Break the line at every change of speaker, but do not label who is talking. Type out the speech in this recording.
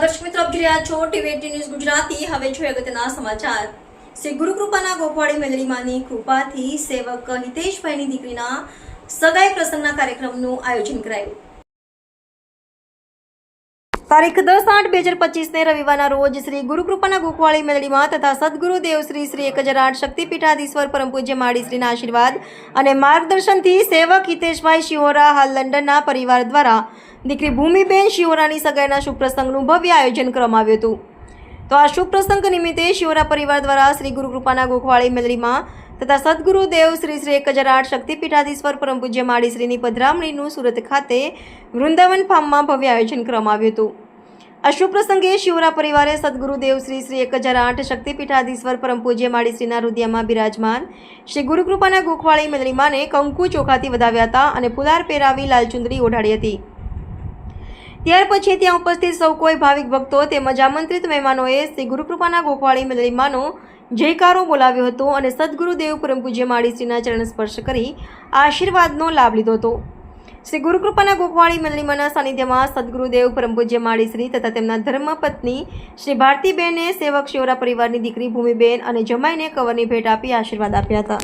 નમસ્કાર દર્શક મિત્રો, આપ જોઈ રહ્યા છો ટીવી ન્યૂઝ ગુજરાતી. હવે જોઈએ અગત્યના સમાચાર. શ્રી ગુરુકૃપાના ગોપાળી મેલડીમાની કૃપાથી સેવક હિતેશભાઈની દીકરીના સગાઈ પ્રસંગના કાર્યક્રમનું આયોજન કરાયું. તારીખ દસ આઠ બે હજાર પચીસને રવિવારના રોજ શ્રી ગુરુકૃપાના ગોખવાળી મેલડીમાં તથા સદગુરુ શ્રી શ્રી એક હજાર આઠ શક્તિપીઠાધીશ્વર પરમ પૂજ્ય માળીશ્રીના આશીર્વાદ અને માર્ગદર્શનથી સેવક હિતેશભાઈ શિહોરા હાલ લંડનના પરિવાર દ્વારા દીકરી ભૂમિબેન શિહોરાની સગાઈના શુભ પ્રસંગનું ભવ્ય આયોજન કરવામાં આવ્યું હતું. તો આ શુભ પ્રસંગ નિમિત્તે શિહોરા પરિવાર દ્વારા શ્રી ગુરુકૃપાના ગોખવાળી મેલડીમાં તથા સદગુરુ શ્રી શ્રી એક હજાર આઠ શક્તિપીઠાધીશ્વર પરમ પૂજ્ય માળીશ્રીની પધરામણીનું સુરત ખાતે વૃંદાવન ફાર્મમાં ભવ્ય આયોજન કરવામાં આવ્યું હતું. આ પ્રસંગે શિવરા પરિવારે સદગુરુદેવ શ્રી શ્રી એક હજાર આઠ શક્તિપીઠાધીશ્વર પરમ પૂજ્ય માળીશ્રીના હૃદયમાં બિરાજમાન. શ્રી ગુરુકૃપાના ગોખવાળી મેલડીમાને કંકુ ચોખાથી વધાવ્યા હતા અને ફુલાર પહેરાવી લાલચુંદડી ઓઢાડી હતી. ત્યાર પછી ત્યાં ઉપસ્થિત સૌ કોઈ ભાવિક ભક્તો તેમજ આમંત્રિત મહેમાનોએ શ્રી ગુરુકૃપાના ગોખવાળી મેલડીમાનો જયકારો બોલાવ્યો હતો અને સદગુરુદેવ પરમ પૂજ્ય માળીશ્રીના ચરણ સ્પર્શ કરી આશીર્વાદનો લાભ લીધો હતો. શ્રી ગુરુકૃપાના ગોખવાળી મંડળીમાંના સાનિધ્યમાં સદગુરુદેવ પરમપૂજ્ય માળીશ્રી તથા તેમના ધર્મપત્ની શ્રી ભારતીબેને સેવક શિવરા પરિવારની દીકરી ભૂમિબેન અને જમાઈને કવરની ભેટ આપી આશીર્વાદ આપ્યા હતા.